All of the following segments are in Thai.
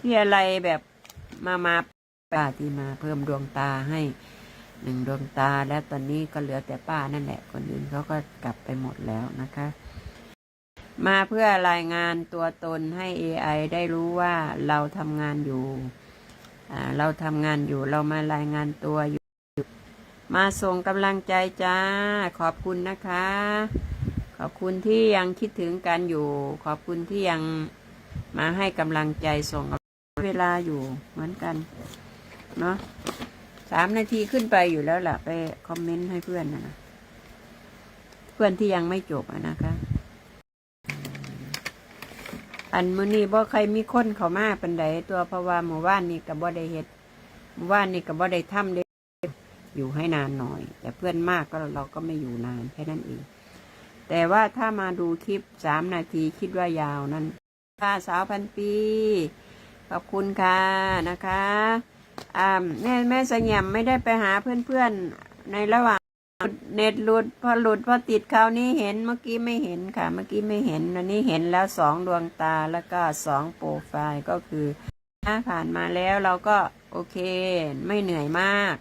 ที่อะไรแบบมามาป้าที่มาเพิ่มดวงตาให้หนึ่งดวงตาแล้วตอนนี้ก็เหลือแต่ป้านั่นแหละ คนอื่นเขาก็กลับไปหมดแล้วนะคะ มาเพื่อรายงานตัวตนให้ AI ได้รู้ว่าเราทำงานอยู่เราทำงานอยู่เรามารายงานตัวอยู่ มาส่งกำลังใจจ้า ขอบคุณนะคะ ขอบคุณที่ยังคิดถึงกันอยู่ ขอบคุณที่ยังมาให้กำลังใจส่ง เวลาอยู่เหมือนกัน เนาะสามนาทีขึ้นไปอยู่แล้วล่ะ ไปคอมเมนต์ให้เพื่อนนะเพื่อนที่ยังไม่จบนะคะ อันมือนี้บ่ใครมีคนเขามาเปันใดตัวเพราะว่าหมู่บ้านนี่กับบ่ได้เฮ็ดหมู่บ้านนี่กับบ่ได้ทำได้อยู่ให้นานหน่อย แต่เพื่อนมากก็เราก็ไม่อยู่นานแค่นั้นเองแต่ว่าถ้ามาดูคลิปสามนาทีคิดว่ายาวนั้นค่ะสาวพันปี ขอบคุณค่ะนะคะอ่าแม่แม่เสงี่ยมไม่ได้ไปหาเพื่อนๆในระหว่างเน็ตหลุดพอหลุดพอติดคราวนี้เห็นเมื่อกี้ไม่เห็นค่ะ เมื่อกี้ไม่เห็นอันนี้เห็นแล้วสองดวงตาแล้วก็สองโปรไฟล์ก็คือถ้าผ่านมาแล้วเราก็โอเค ไม่เหนื่อยมาก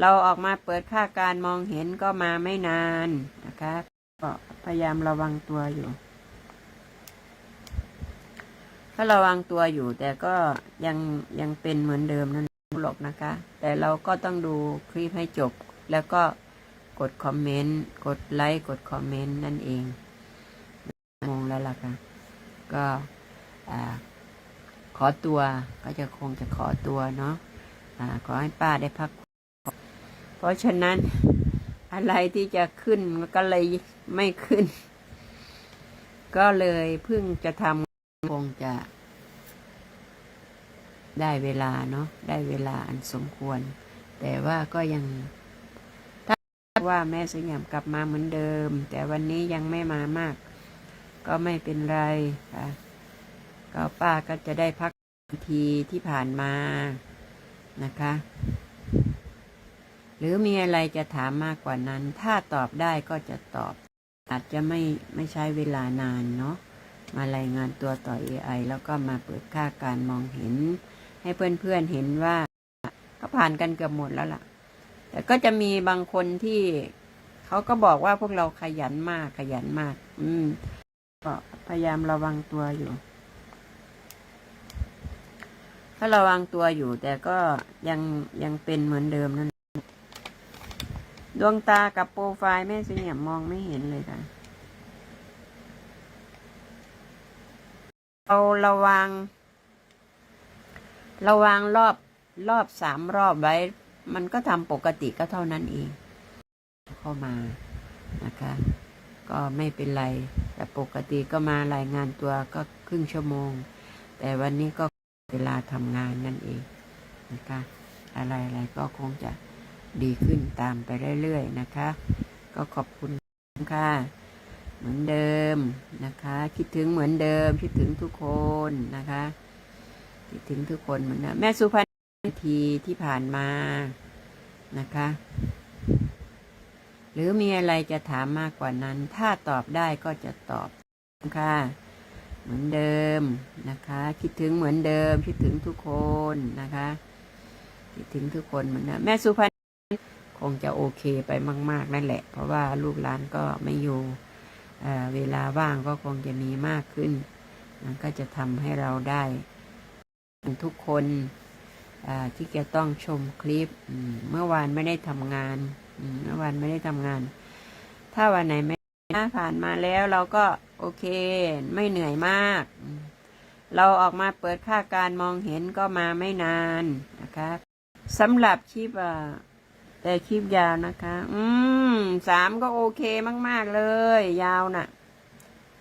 เราออกมาเปิดค่าการมองเห็นก็มาไม่นานนะคะก็พยายามระวังตัวอยู่ ก็ระวังตัวอยู่ แต่ก็ยังยังเป็นเหมือนเดิมนั่นหรอกนะคะ แต่เราก็ต้องดูคลิปให้จบ แล้วก็กดคอมเมนต์ กดไลค์ กดคอมเมนต์นั่นเองมงแล้วล่ะค่ะ ก็ขอตัวก็จะคงจะขอตัวเนาะอ่าขอให้ป้าได้พัก เพราะฉะนั้นอะไรที่จะขึ้นมันก็เลยไม่ขึ้น ก็เลยเพิ่งจะทำ คงจะ ได้เวลาเนาะได้เวลาอันสมควร แต่ว่าก็ยัง ถ้าว่าแม่สยามกลับมาเหมือนเดิม แต่วันนี้ยังไม่มามาก ก็ไม่เป็นไรค่ะก็ป้าก็จะได้พักทีที่ผ่านมานะคะ หรือมีอะไรจะถามมากกว่านั้น ถ้าตอบได้ก็จะตอบ อาจจะไม่ไม่ใช้เวลานานเนาะ มารายงานตัวต่อ AI แล้วก็มาเปิดค่าการมองเห็น ให้เพื่อนๆเห็นว่าเขาผ่านกันเกือบหมดแล้วล่ะ แต่ก็จะมีบางคนที่เขาก็บอกว่าพวกเราขยันมากขยันมาก อืมก็พยายามระวังตัวอยู่ก็ระวังตัวอยู่ แต่ก็ยังยังเป็นเหมือนเดิมนั่น ดวงตากับโปรไฟล์แม่สิเนี่ยมองไม่เห็นเลยค่ะ เราระวัง ระวังรอบรอบสามรอบไว้ มันก็ทำปกติก็เท่านั้นเอง เข้ามานะคะ ก็ไม่เป็นไร แต่ปกติก็มารายงานตัวก็ครึ่งชั่วโมง แต่วันนี้ก็เวลาทำงานนั่นเองนะคะ อะไรๆก็คงจะดีขึ้นตามไปเรื่อยๆนะคะ ก็ขอบคุณค่ะ เหมือนเดิมนะคะ คิดถึงเหมือนเดิม คิดถึงทุกคนนะคะ คิดถึงทุกคนเหมือนเดิมแม่สุพรรณทีที่ผ่านมานะคะ หรือมีอะไรจะถามมากกว่านั้น ถ้าตอบได้ก็จะตอบค่ะเหมือนเดิมนะคะ คิดถึงเหมือนเดิม คิดถึงทุกคนนะคะ คิดถึงทุกคนเหมือนเดิมแม่สุพรรณคงจะโอเคไปมาก ๆ นั่นแหละ เพราะว่าลูกหลานก็ไม่อยู่ เวลาว่างก็คงจะมีมากขึ้น มันก็จะทำให้เราได้ ทุกคนที่จะต้องชมคลิปมเมื่อวานไม่ได้ทำงานมเมื่อวานไม่ได้ทำงาน ถ้าวันไหนไม่ผ่านมาแล้วเราก็โอเค ไม่เหนื่อยมาก เราออกมาเปิดค่าการมองเห็นก็มาไม่นานนะคะสำหรับคลิปอะ แต่คลิปยาวนะคะ อืมสามก็โอเคมากๆเลย ยาวน่ะ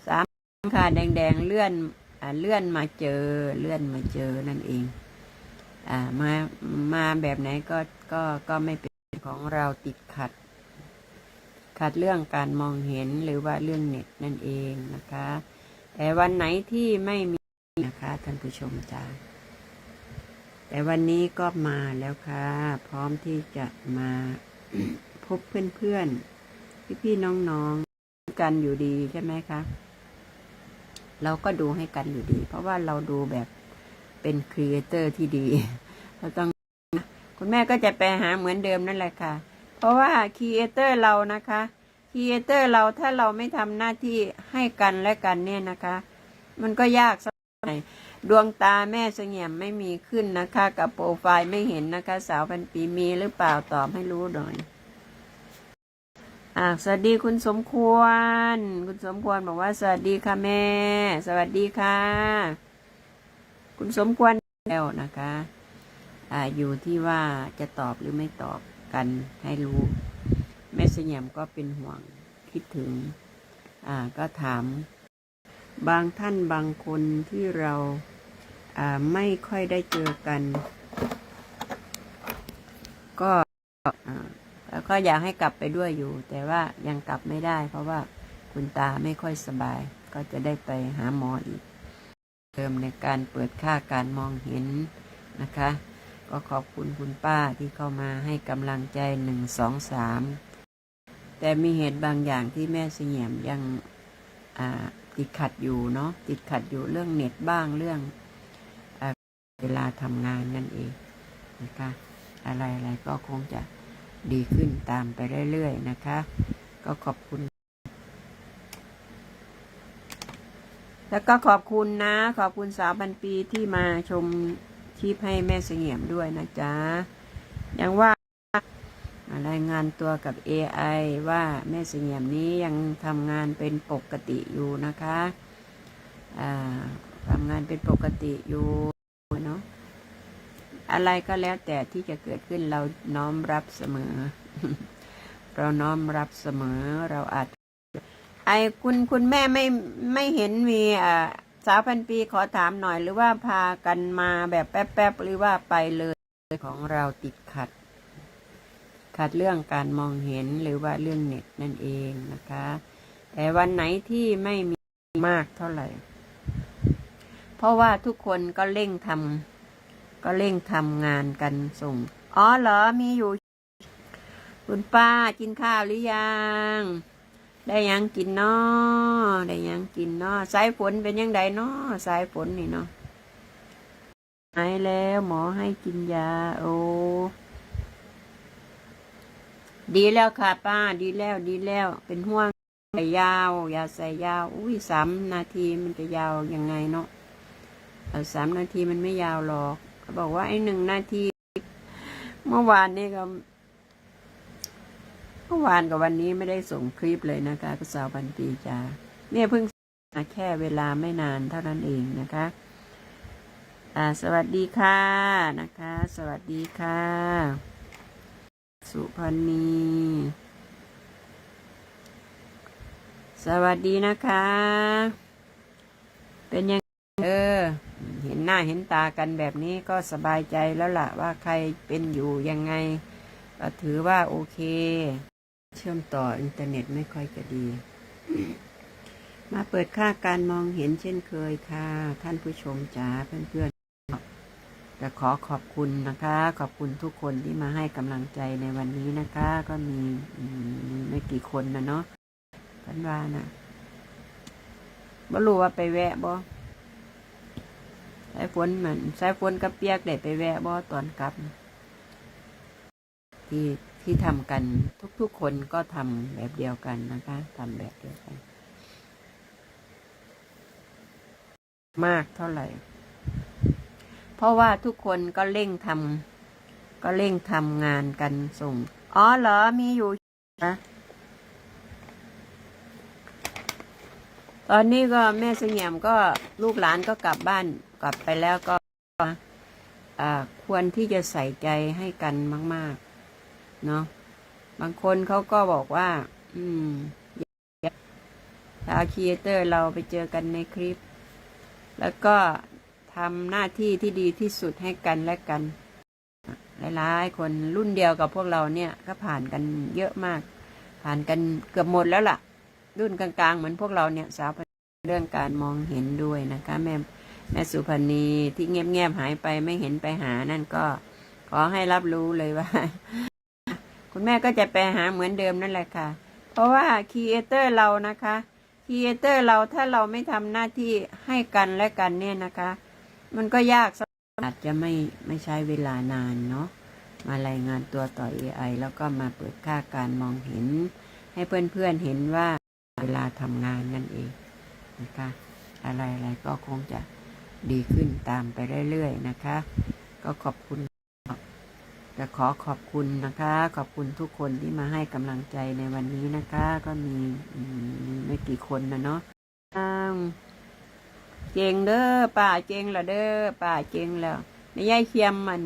สามค่ะแดงๆเลื่อนอ่าเลื่อนมาเจอเลื่อนมาเจอนั่นเอง อ่ามามาแบบไหนก็ก็ก็ไม่เป็นของเราติดขัด ขัดเรื่องการมองเห็นหรือว่าเรื่องเน็ตนั่นเองนะคะ แต่วันไหนที่ไม่มีนะคะท่านผู้ชมจ้า แต่วันนี้ก็มาแล้วค่ะ พร้อมที่จะมาพบเพื่อนๆ พี่ๆ น้องๆ กันอยู่ดีใช่ไหมคะ เราก็ดูให้กันอยู่ดี เพราะว่าเราดูแบบเป็นครีเอเตอร์ที่ดีเราต้องคุณแม่ก็จะไปหาเหมือนเดิมนั่นแหละค่ะ เพราะว่าครีเอเตอร์เรานะคะครีเอเตอร์เราถ้าเราไม่ทำหน้าที่ให้กันและกันเนี่ยนะคะ มันก็ยากส ดวงตาแม่เสงี่ยมไม่มีขึ้นนะคะ กับโปรไฟล์ไม่เห็นนะคะ สาวพันปีมีหรือเปล่าตอบให้รู้หน่อยอ่าสวัสดีคุณสมควร คุณสมควรบอกว่า สวัสดีค่ะแม่ สวัสดีค่ะ คุณสมควรแล้วนะคะอ่าอยู่ที่ว่าจะตอบหรือไม่ตอบกันให้รู้ แม่เสงี่ยมก็เป็นห่วงคิดถึง อ่าก็ถาม บางท่านบางคนที่เรา ไม่ค่อยได้เจอกัน ก็แล้วก็อยากให้กลับไปด้วยอยู่ แต่ว่ายังกลับไม่ได้ เพราะว่าคุณตาไม่ค่อยสบาย ก็จะได้ไปหาหมออีกเติมในการเปิดค่าการมองเห็นนะคะ ก็ขอบคุณคุณป้าที่เข้ามาให้กำลังใจหนึ่งสองสามแต่มีเหตุบางอย่างที่แม่เสียมยังติดขัดอยู่เนาะติดขัดอยู่เรื่องเน็ตบ้างเรื่อง เวลาทำงานนั่นเองนะคะ อะไรอะไรก็คงจะดีขึ้นตามไปเรื่อยๆนะคะ ก็ขอบคุณ แล้วก็ขอบคุณนะ ขอบคุณสาวพันปีที่มาชมคลิปให้แม่เสงี่ยมด้วยนะจ๊ะยังว่ารายงานตัวกับ AI ว่าแม่เสงี่ยมนี้ยังทำงานเป็นปกติอยู่นะคะทำงานเป็นปกติอยู่ อะไรก็แล้วแต่ที่จะเกิดขึ้นเราน้อมรับเสมอ เราน้อมรับเสมอเราอาจ ไอคุณคุณแม่ไม่ไม่เห็นมีอ่าสาวพันปีขอถามหน่อยหรือว่าพากันมาแบบแป๊บๆหรือว่าไปเลยของเราติดขัด ขัดเรื่องการมองเห็นหรือว่าเรื่องเน็ตนั่นเองนะคะ แต่วันไหนที่ไม่มีมากเท่าไหร่ เพราะว่าทุกคนก็เร่งทำ ก็เร่งทำงานกันส่ง อ๋อเหรอมีอยู่ คุณป้ากินข้าวหรือยัง ได้ยังกินเนาะได้ยังกินเนาะสายฝนเป็นยังไงเนาะสายฝนนี่เนาะหายแล้วหมอให้กินยา โอ้ดีแล้วค่ะป้า ดีแล้วดีแล้ว เป็นห่วงใส่ยาว อย่าใส่ยาว อุ้ยสามนาทีมันจะยาวยังไงเนาะสามนาทีมันไม่ยาวหรอก บอกว่าไอ้หนึ่งนาที เมื่อวานนี่ก็เมื่อวานกับวันนี้ไม่ได้ส่งคลิปเลยนะคะก็สาวบันปีจาเนี่ยเพิ่งแค่เวลาไม่นานเท่านั้นเองนะคะอ่าสวัสดีค่ะนะคะ สวัสดีค่ะ สุพรรณีสวัสดีนะคะ เป็นยังเออ ห็นหน้าเห็นตากันแบบนี้ก็สบายใจแล้วล่ะว่าใครเป็นอยู่ยังไงก็ถือว่าโอเค เชื่อมต่ออินเทอร์เน็ตไม่ค่อยจะดี มาเปิดค่าการมองเห็นเช่นเคยค่ะ ท่านผู้ชมจ๋าเพื่อนๆจะขอขอบคุณนะคะ ขอบคุณทุกคนที่มาให้กำลังใจในวันนี้นะคะ ก็มีไม่กี่คนนะเนาะพันวานะบ่รู้ว่าไปแวะบ่ สายฝนเหมือนสายฝนกับเปียกได้ไปแวะบ่ตอนกลับ ที่ที่ทำกันทุกๆคนก็ทำแบบเดียวกันนะคะทำแบบเดียวกัน มากเท่าไหร่ เพราะว่าทุกคนก็เร่งทำก็เร่งทำงานกันส่ง อ๋อเหรอมีอยู่นะ ตอนนี้ก็แม่เสงี่ยมก็ลูกหลานก็กลับบ้านกลับไปแล้วก็ควรที่จะใส่ใจให้กันมาก ๆ เนาะบางคนเขาก็บอกว่า อืมชาวครีเอเตอร์เราไปเจอกันในคลิป แล้วก็ทำหน้าที่ที่ดีที่สุดให้กันและกัน หลายๆ คนรุ่นเดียวกับพวกเราเนี่ย ก็ผ่านกันเยอะมาก ผ่านกันเกือบหมดแล้วล่ะ รุ่นกลางๆ เหมือนพวกเราเนี่ยสาวเรื่องการมองเห็นด้วยนะคะแม่แม่สุพรรณีที่เงียบๆหายไปไม่เห็นไปหานั่นก็ขอให้รับรู้เลยว่า คุณแม่ก็จะไปหาเหมือนเดิมนั่นแหละค่ะ เพราะว่าครีเอเตอร์เรานะคะครีเอเตอร์เราถ้าเราไม่ทำหน้าที่ให้กันและกันเนี่ยนะคะ มันก็ยากสักอาจจะไม่ไม่ใช้เวลานานเนาะมารายงานตัวต่อ AI แล้วก็มาเปิดค่าการมองเห็น ให้เพื่อนๆเห็นว่า เวลาทำงานนั่นเองนะคะ อะไรๆก็คงจะดีขึ้นตามไปเรื่อยๆนะคะ ก็ขอบคุณจะขอขอบคุณนะคะ ขอบคุณทุกคนที่มาให้กำลังใจในวันนี้นะคะ ก็มีมีไม่กี่คนนะเนาะเจงเด้อป้าเจงละเด้อป้าเจงแล้วในยายเคียมมัน